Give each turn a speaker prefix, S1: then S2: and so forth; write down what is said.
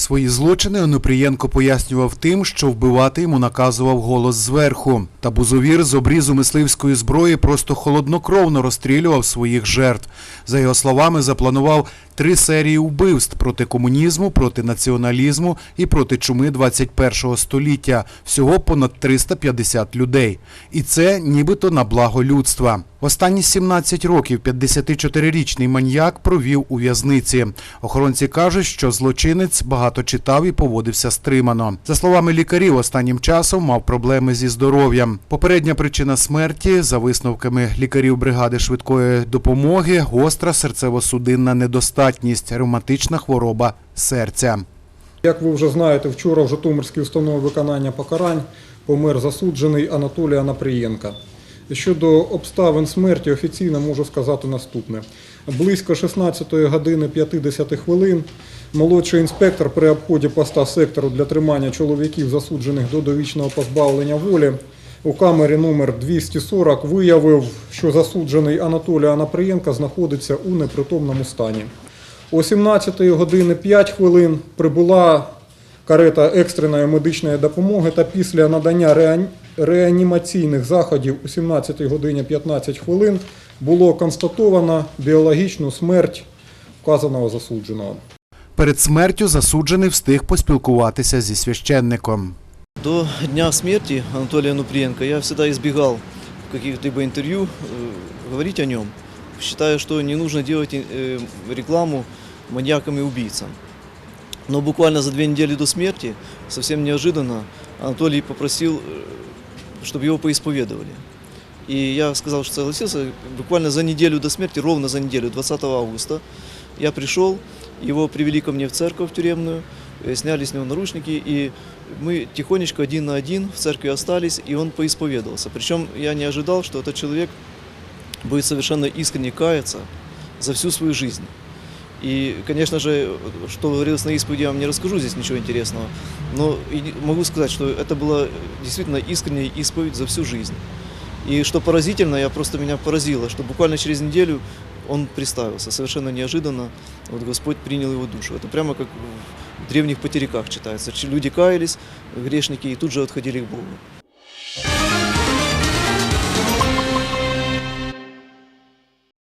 S1: Свої злочини Онопрієнко пояснював тим, що вбивати йому наказував голос зверху. Та бузовір з обрізу мисливської зброї просто холоднокровно розстрілював своїх жертв. За його словами, запланував три серії вбивств проти комунізму, проти націоналізму і проти чуми 21-го століття. Всього понад 350 людей. І це нібито на благо людства. Останні 17 років 54-річний маньяк провів у в'язниці. Охоронці кажуть, що злочинець багато читав і поводився стримано. За словами лікарів, останнім часом мав проблеми зі здоров'ям. Попередня причина смерті, за висновками лікарів бригади швидкої допомоги, гостра серцево-судинна недостатність, ревматична хвороба серця.
S2: Як ви вже знаєте, вчора в Житомирській установі виконання покарань помер засуджений Анатолій Анапрієнка. Щодо обставин смерті офіційно можу сказати наступне. Близько 16 години 50 хвилин молодший інспектор при обході поста сектору для тримання чоловіків, засуджених до довічного позбавлення волі, у камері номер 240 виявив, що засуджений Анатолій Анапрієнка знаходиться у непритомному стані. О 17 години 5 хвилин прибула карета екстреної медичної допомоги та після надання реанімаційних заходів о 17 годині 15 хвилин було констатовано біологічну смерть вказаного засудженого.
S1: Перед смертю засуджений встиг поспілкуватися зі священником.
S3: До дня смерти Анатолия Нуприенко я всегда избегал в каких-либо интервью э, говорить о нем, считая, что не нужно делать э, рекламу маньякам и убийцам. Но буквально за две недели до смерти, совсем неожиданно, Анатолий попросил, э, чтобы его поисповедовали. И я сказал, что согласился. Буквально за неделю до смерти, ровно за неделю, 20 августа, я пришел, его привели ко мне в церковь тюремную, э, сняли с него наручники, и мы тихонечко один на один в церкви остались, и он поисповедовался. Причем я не ожидал, что этот человек будет совершенно искренне каяться за всю свою жизнь. И, конечно же, что говорилось на исповеди, я вам не расскажу здесь ничего интересного, но могу сказать, что это была действительно искренняя исповедь за всю жизнь. И что поразительно, я просто меня поразило, что буквально через неделю он приставился, совершенно неожиданно. Вот Господь принял его душу. Это прямо как в древних потеряках читается. Люди каялись, грешники, и тут же отходили к Богу.